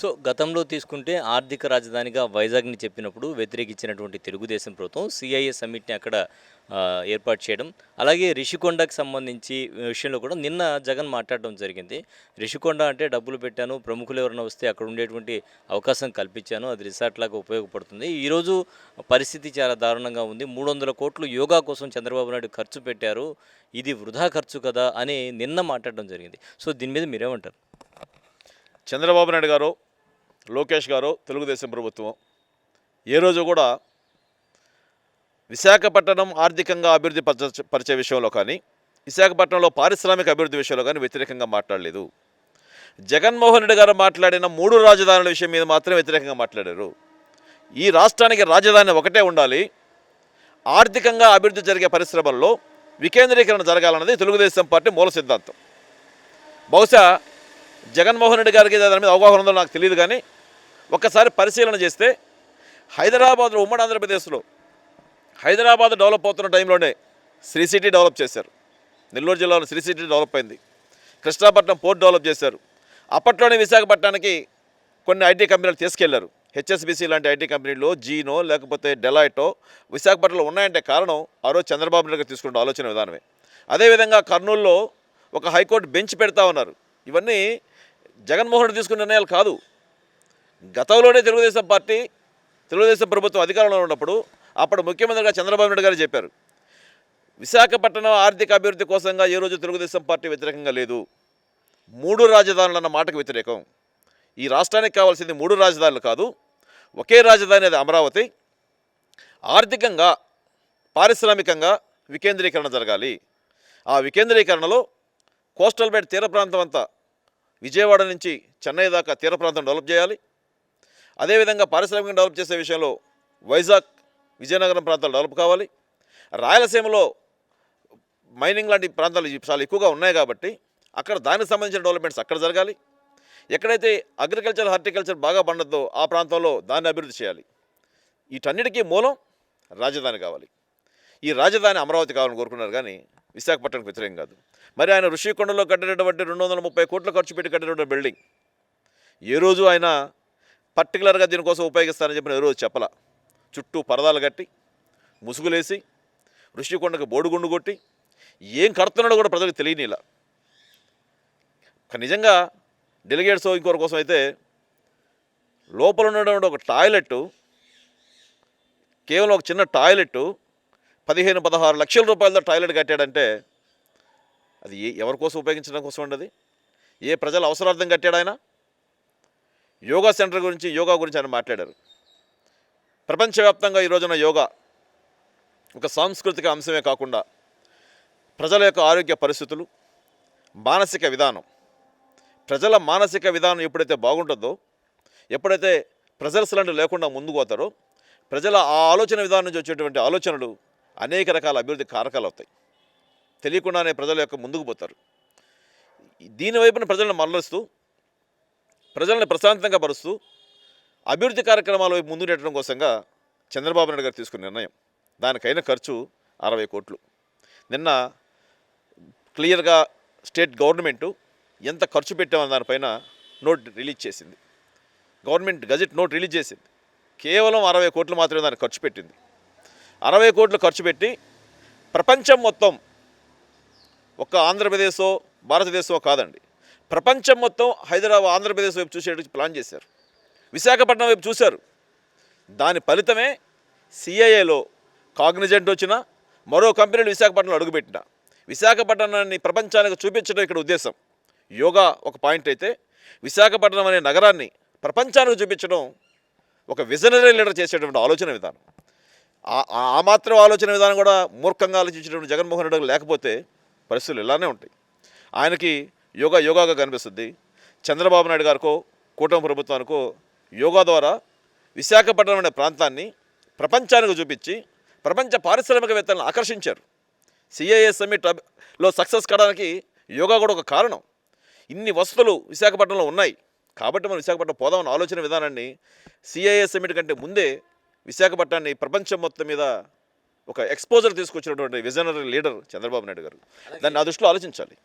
So గతంలో తీసుకుంటే ఆర్థిక రాజధానిగా వైజాగ్ని చెప్పినప్పుడు వ్యతిరేకించినటువంటి తెలుగుదేశం ప్రభుత్వం సిఐఏ సమ్మిట్ని అక్కడ ఏర్పాటు చేయడం అలాగే రిషికొండకు సంబంధించి విషయంలో కూడా నిన్న జగన్ మాట్లాడడం జరిగింది. రిషికొండ అంటే డబ్బులు పెట్టాను ప్రముఖులు ఎవరైనా వస్తే అక్కడ ఉండేటువంటి అవకాశం కల్పించాను అది రిసార్ట్ లాగా ఉపయోగపడుతుంది. ఈరోజు పరిస్థితి చాలా దారుణంగా ఉంది. మూడు వందల కోట్లు యోగా కోసం చంద్రబాబు నాయుడు ఖర్చు పెట్టారు ఇది వృధా ఖర్చు కదా అని నిన్న మాట్లాడడం జరిగింది. సో దీని మీద మీరేమంటారు? చంద్రబాబు నాయుడు గారు లోకేష్ గారు తెలుగుదేశం ప్రభుత్వం. ఏ రోజు కూడా విశాఖపట్నం ఆర్థికంగా అభివృద్ధి పరచ పరిచే విషయంలో కానీ విశాఖపట్నంలో పారిశ్రామిక అభివృద్ధి విషయంలో కానీ వ్యతిరేకంగా మాట్లాడలేదు. జగన్మోహన్ రెడ్డి గారు మాట్లాడిన మూడు రాజధానుల విషయం మీద మాత్రం వ్యతిరేకంగా మాట్లాడారు. ఈ రాష్ట్రానికి రాజధాని ఒకటే ఉండాలి. ఆర్థికంగా అభివృద్ధి జరిగే పరిశ్రమల్లో వికేంద్రీకరణ జరగాలన్నది తెలుగుదేశం పార్టీ మూల సిద్ధాంతం. బహుశా జగన్మోహన్ రెడ్డి గారికి దాని మీద అవగాహన ఉందో నాకు తెలియదు కానీ ఒక్కసారి పరిశీలన చేస్తే హైదరాబాద్లో ఉమ్మడి ఆంధ్రప్రదేశ్లో హైదరాబాద్ డెవలప్ అవుతున్న టైంలోనే శ్రీ సిటీ డెవలప్ చేశారు. నెల్లూరు జిల్లాలో శ్రీ సిటీ డెవలప్ అయింది. కృష్ణాపట్నం పోర్ట్ డెవలప్ చేశారు. అప్పట్లోనే విశాఖపట్నానికి కొన్ని ఐటీ కంపెనీలు తీసుకెళ్ళారు. హెచ్ఎస్బిసి లాంటి ఐటీ కంపెనీలు జీనో లేకపోతే డెలాయిటో విశాఖపట్నంలో ఉన్నాయంటే కారణం ఆ రోజు చంద్రబాబు నాయుడు గారు తీసుకున్న ఆలోచన విధానమే. అదేవిధంగా కర్నూలులో ఒక హైకోర్టు బెంచ్ పెడతా ఉన్నారు. ఇవన్నీ జగన్మోహన్ రెడ్డి తీసుకున్న నిర్ణయాలు కాదు. గతంలోనే తెలుగుదేశం పార్టీ తెలుగుదేశం ప్రభుత్వం అధికారంలో ఉన్నప్పుడు అప్పుడు ముఖ్యమంత్రిగా చంద్రబాబు నాయుడు గారు చెప్పారు. విశాఖపట్నం ఆర్థిక అభివృద్ధి కోసంగా ఏ రోజు తెలుగుదేశం పార్టీ వ్యతిరేకంగా లేదు. మూడు రాజధానులు అన్న మాటకు వ్యతిరేకం. ఈ రాష్ట్రానికి కావాల్సింది మూడు రాజధానులు కాదు. ఒకే రాజధాని అది అమరావతి. ఆర్థికంగా పారిశ్రామికంగా వికేంద్రీకరణ జరగాలి. ఆ వికేంద్రీకరణలో కోస్టల్ బెల్ట్ తీర ప్రాంతం అంతా విజయవాడ నుంచి చెన్నై దాకా తీర ప్రాంతం డెవలప్ చేయాలి. అదేవిధంగా పారిశ్రామికంగా డెవలప్ చేసే విషయంలో వైజాగ్ విజయనగరం ప్రాంతాలు డెవలప్ కావాలి. రాయలసీమలో మైనింగ్ లాంటి ప్రాంతాలు చాలా ఎక్కువగా ఉన్నాయి కాబట్టి అక్కడ దానికి సంబంధించిన డెవలప్మెంట్స్ అక్కడ జరగాలి. ఎక్కడైతే అగ్రికల్చర్ హార్టికల్చర్ బాగా పండద్దో ఆ ప్రాంతంలో దాన్ని అభివృద్ధి చేయాలి. వీటన్నిటికీ మూలం రాజధాని కావాలి. ఈ రాజధాని అమరావతి కావాలని కోరుకున్నారు కానీ విశాఖపట్నంకి వ్యతిరేకం కాదు. మరి ఆయన ఋషికొండలో కట్టినటువంటి రెండు వందల ముప్పై కోట్ల ఖర్చు పెట్టి కట్టినటువంటి బిల్డింగ్. ఏ రోజు ఆయన పర్టికులర్గా దీనికోసం ఉపయోగిస్తానని చెప్పిన ఏ రోజు చెప్పల. చుట్టూ పరదాలు కట్టి ముసుగులేసి ఋషికొండకు బోడుగుండు కొట్టి ఏం కడుతున్నాడో కూడా ప్రజలకు తెలియనిలా. నిజంగా డెలిగేట్స్ ఇంకొకరి కోసం అయితే లోపల ఉన్నటువంటి ఒక టాయిలెట్ కేవలం ఒక చిన్న టాయిలెట్ పదిహేను పదహారు లక్షల రూపాయలతో టాయిలెట్ కట్టాడంటే అది ఏ ఎవరి కోసం ఉపయోగించడం కోసం ఉండదు ఏ ప్రజల అవసరార్థం కట్టాడు ఆయన? యోగా సెంటర్ గురించి యోగా గురించి ఆయన మాట్లాడారు. ప్రపంచవ్యాప్తంగా ఈ రోజున యోగా ఒక సాంస్కృతిక అంశమే కాకుండా ప్రజల యొక్క ఆరోగ్య పరిస్థితులు మానసిక విధానం ప్రజల మానసిక విధానం ఎప్పుడైతే బాగుంటుందో ఎప్పుడైతే ప్రజల లాంటివి లేకుండా ముందుకు పోతారో ప్రజల ఆ ఆలోచన విధానం నుంచి వచ్చేటువంటి ఆలోచనలు అనేక రకాల అభివృద్ధి కారకాలు అవుతాయి. తెలియకుండానే ప్రజల యొక్క ముందుకు పోతారు. దీని వైపున ప్రజలను మరలుస్తూ ప్రజలను ప్రశాంతంగా పరుస్తూ అభివృద్ధి కార్యక్రమాల వైపు ముందు నెట్టడం కోసంగా చంద్రబాబు నాయుడు గారు తీసుకున్న నిర్ణయం. దానికైన ఖర్చు అరవై కోట్లు. నిన్న క్లియర్గా స్టేట్ గవర్నమెంటు ఎంత ఖర్చు పెట్టామన్న దానిపైన నోట్ రిలీజ్ చేసింది. గవర్నమెంట్ గజెట్ నోట్ రిలీజ్ చేసింది. కేవలం అరవై కోట్లు మాత్రమే దానికి ఖర్చు పెట్టింది. అరవై కోట్లు ఖర్చు పెట్టి ప్రపంచం మొత్తం ఒక్క ఆంధ్రప్రదేశో భారతదేశమో కాదండి. ప్రపంచం మొత్తం హైదరాబాద్ ఆంధ్రప్రదేశ్ వైపు చూసేటట్టు ప్లాన్ చేశారు. విశాఖపట్నం వైపు చూశారు. దాని ఫలితమే సిఐఏలో కాగ్నిజెంట్ వచ్చిన మరో కంపెనీలు విశాఖపట్నంలో అడుగుపెట్టిన. విశాఖపట్నాన్ని ప్రపంచానికి చూపించడం ఇక్కడ ఉద్దేశం. యోగా ఒక పాయింట్ అయితే విశాఖపట్నం అనే నగరాన్ని ప్రపంచానికి చూపించడం ఒక విజనరీ లీడర్ చేసేటువంటి ఆలోచన విధానం. ఆ- ఆ- మాత్రం ఆలోచన విధానం కూడా మూర్ఖంగా ఆలోచించినటువంటి జగన్మోహన్ రెడ్డి లేకపోతే పరిస్థితులు ఇలానే ఉంటాయి. ఆయనకి యోగా యోగాగా కనిపిస్తుంది. చంద్రబాబు నాయుడు గారికో కూటమి ప్రభుత్వానికో యోగా ద్వారా విశాఖపట్నం అనే ప్రాంతాన్ని ప్రపంచానికి చూపించి ప్రపంచ పారిశ్రామికవేత్తలను ఆకర్షించారు. సిఐఏ సమ్మిట్లో సక్సెస్ కావడానికి యోగా కూడా ఒక కారణం. ఇన్ని వసతులు విశాఖపట్నంలో ఉన్నాయి. కాబట్టి మనం విశాఖపట్నం పోదామన్న ఆలోచన విధానాన్ని సిఐఏ సమ్మిట్ కంటే ముందే విశాఖపట్నాన్ని ప్రపంచం మొత్తం మీద ఒక ఎక్స్పోజర్ తీసుకొచ్చినటువంటి విజనరీ లీడర్ చంద్రబాబు నాయుడు గారు. దాన్ని ఆ దృష్టిలో ఆలోచించాలి.